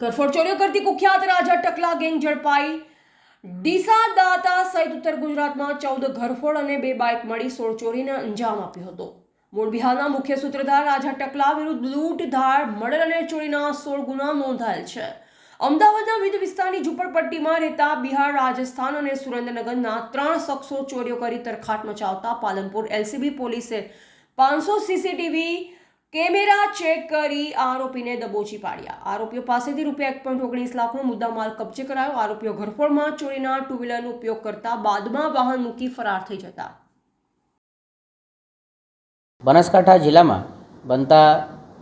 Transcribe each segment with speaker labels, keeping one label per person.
Speaker 1: ગરફોડ ચોરીઓ કરતી કુખ્યાત રાજા ટકલા ગેંગ ઝડપાઈ. ડીસા દાતા સહિત ઉત્તર ગુજરાતમાં ચૌદ ઘરફોડ અને બે બાઇક મળી સોળ ચોરીને અંજામ આપ્યો હતો. મૂળ બિહારના મુખ્ય સૂત્રધાર રાજા ટકલા વિરુદ્ધ લૂંટ ધાર મર્ડર અને ચોરીના સોળ ગુના નોંધાયેલ છે. અમદાવાદના વિવિધ વિસ્તારની ઝૂંપડપટ્ટીમાં રહેતા બિહાર રાજસ્થાન અને સુરેન્દ્રનગરના ત્રણ શખ્સો ચોરીઓ કરી તરખાટ મચાવતા પાલનપુર એલસીબી પોલીસે પાંચસો સીસીટીવી કેમેરા ચેક કરી આરોપીને દબોચી પાડ્યા. આરોપીઓ પાસેથી રૂપિયા એક પોઈન્ટ ઓગણીસ લાખનો મુદ્દામાલ કબજે કરાયો. આરોપીઓ ઘરફોડમાં ચોરીના ટુ વ્હીલરનો ઉપયોગ કરતા બાદમાં વાહન મૂકી ફરાર થઈ જતા.
Speaker 2: બનાસકાંઠા જિલ્લામાં બનતા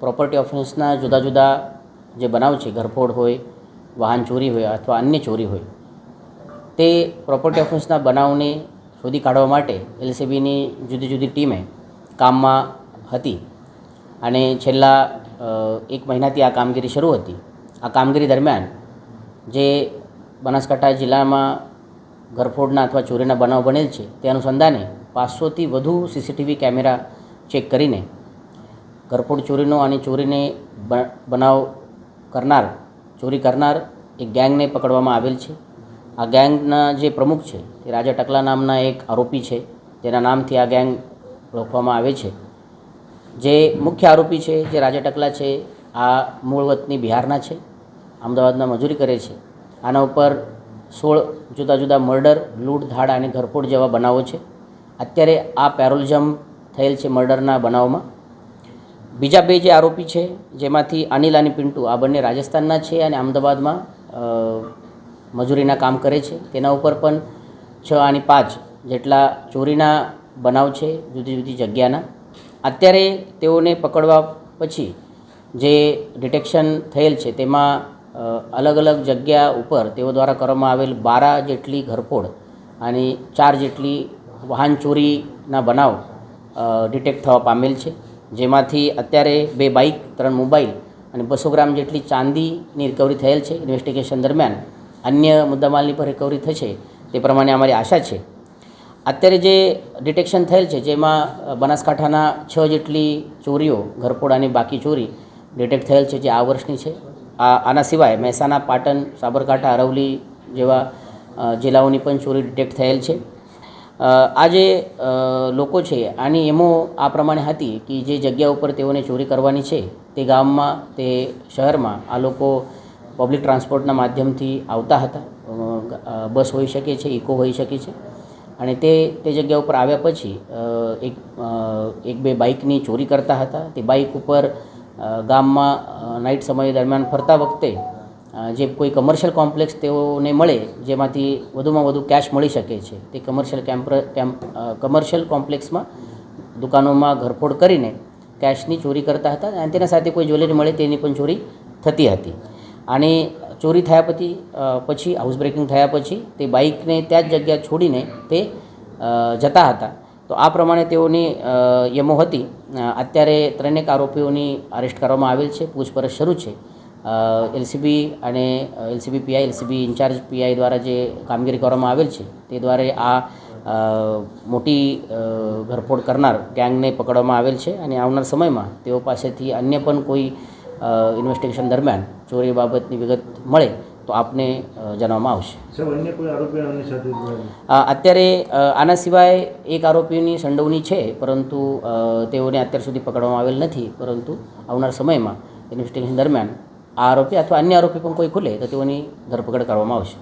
Speaker 2: પ્રોપર્ટી ઓફેન્સના જુદા જુદા જે બનાવ છે, ઘરફોડ હોય, વાહન ચોરી હોય અથવા અન્ય ચોરી હોય, તે પ્રોપર્ટી ઓફિસના બનાવને શોધી કાઢવા માટે એલસીબીની જુદી જુદી ટીમે કામમાં હતી. અને છેલ્લા એક મહિનાથી આ કામગીરી શરૂ હતી. આ કામગીરી દરમિયાન જે બનાસકાંઠા જિલ્લામાં ઘરફોડના અથવા ચોરીના બનાવ બનેલ છે, તે અનુસંધાને પાંચસોથી વધુ સીસીટીવી કેમેરા ચેક કરીને ઘરફોડ ચોરીનો અને ચોરીને બનાવ કરનાર, ચોરી કરનાર એક ગેંગને પકડવામાં આવેલ છે. આ ગેંગના જે પ્રમુખ છે, તે રાજા ટકલા નામના એક આરોપી છે. જેના નામથી આ ગેંગ ઓળખવામાં આવે છે. જે મુખ્ય આરોપી છે, જે રાજા ટકલા છે, આ મૂળ વતની બિહારના છે અમદાવાદમાં મજૂરી કરે છે. આના ઉપર સોળ જુદા જુદા મર્ડર, લૂંટ, ધાડ અને ઘરફોડ જેવા બનાવો છે. અત્યારે આ પેરોલિઝમ થયેલ છે મર્ડરના બનાવમાં. બીજા બે જે આરોપી છે, જેમાંથી અનિલ અને પિન્ટુ, આ બંને રાજસ્થાનના છે અને અમદાવાદમાં મજૂરીના કામ કરે છે. તેના ઉપર પણ છ અને પાંચ જેટલા ચોરીના બનાવ છે, જુદી જુદી જગ્યાના. અત્યારે તેઓને પકડવા પછી જે ડિટેક્શન થયેલ છે, તેમાં અલગ અલગ જગ્યા ઉપર તેઓ દ્વારા કરવામાં આવેલ બારા જેટલી ઘરફોડ અને ચાર જેટલી વાહન ચોરીના બનાવ ડિટેક્ટ થવા પામેલ છે. જેમાંથી અત્યારે બે બાઇક, ત્રણ મોબાઈલ અને બસો ગ્રામ જેટલી ચાંદીની રિકવરી થયેલ છે. ઇન્વેસ્ટિગેશન દરમિયાન અન્ય મુદ્દામાલની પણ રિકવરી થશે. તે પ્રમાણે અમારી આશા છે. અત્યારે જે ડિટેક્શન થયેલ છે, જેમાં બનાસકાંઠાના છ જેટલી ચોરીઓ ઘરફોડ અને બાકી ચોરી ડિટેક્ટ થયેલ છે, જે આ વર્ષની છે. આ, આના સિવાય મહેસાણા, પાટણ, સાબરકાંઠા અરવલી જેવા જિલ્લાઓની પણ ચોરી ડિટેક્ટ થયેલ છે. આ જે લોકો છે, આની એમો આ પ્રમાણે હતી કે જે જગ્યા ઉપર તેઓને ચોરી કરવાની છે, તે ગામમાં, તે શહેરમાં આ લોકો પબ્લિક ટ્રાન્સપોર્ટના માધ્યમથી આવતા હતા. બસ હોઈ શકે છે, ઇકો હોઈ શકે છે. અને તે તે જગ્યા ઉપર આવ્યા પછી એક એક બે બાઇકની ચોરી કરતા હતા. તે બાઇક ઉપર ગામમાં નાઇટ સમય દરમિયાન ફરતા વખતે જે કોઈ કમર્શિયલ કોમ્પ્લેક્સ તેઓને મળે, જેમાંથી વધુમાં વધુ કેશ મળી શકે છે, તે કમર્શિયલ કેમ્પર કેમ્પ કમર્શિયલ કોમ્પ્લેક્સમાં દુકાનોમાં ઘરફોડ કરીને કેશની ચોરી કરતા હતા અને તેના સાથે કોઈ જ્વેલરી મળે તેની પણ ચોરી થતી હતી. અને ચોરી થયા પછી પછી હાઉસ બ્રેકિંગ થયા પછી તે બાઇકને ત્યાં જ જગ્યા છોડીને તે જતા હતા. તો આ પ્રમાણે તેઓની યમો હતી. અત્યારે ત્રણેક આરોપીઓની અરેસ્ટ કરવામાં આવેલ છે. પૂછપરછ શરૂ છે. એલસીબી અને LCB PI LCB incharge PI દ્વારા જે કામગીરી કરવામાં આવેલ છે, તે દ્વારા આ મોટી ઘરફોડ કરનાર ગેંગને પકડવામાં આવેલ છે અને આવનાર સમયમાં તેઓ પાસેથી અન્ય પણ કોઈ ઇન્વેસ્ટિગેશન દરમિયાન ચોરી બાબતની વિગત મળે તો આપને જણાવવામાં આવશે. અત્યારે આના સિવાય એક આરોપીની સંડોવણી છે પરંતુ અ, તેઓને અત્યાર સુધી પકડવામાં આવેલ નથી પરંતુ આવનાર સમયમાં ઇન્વેસ્ટિગેશન દરમિયાન આ આરોપી અથવા અન્ય આરોપી પણ કોઈ ખુલે તો તેઓની ધરપકડ કરવામાં આવશે.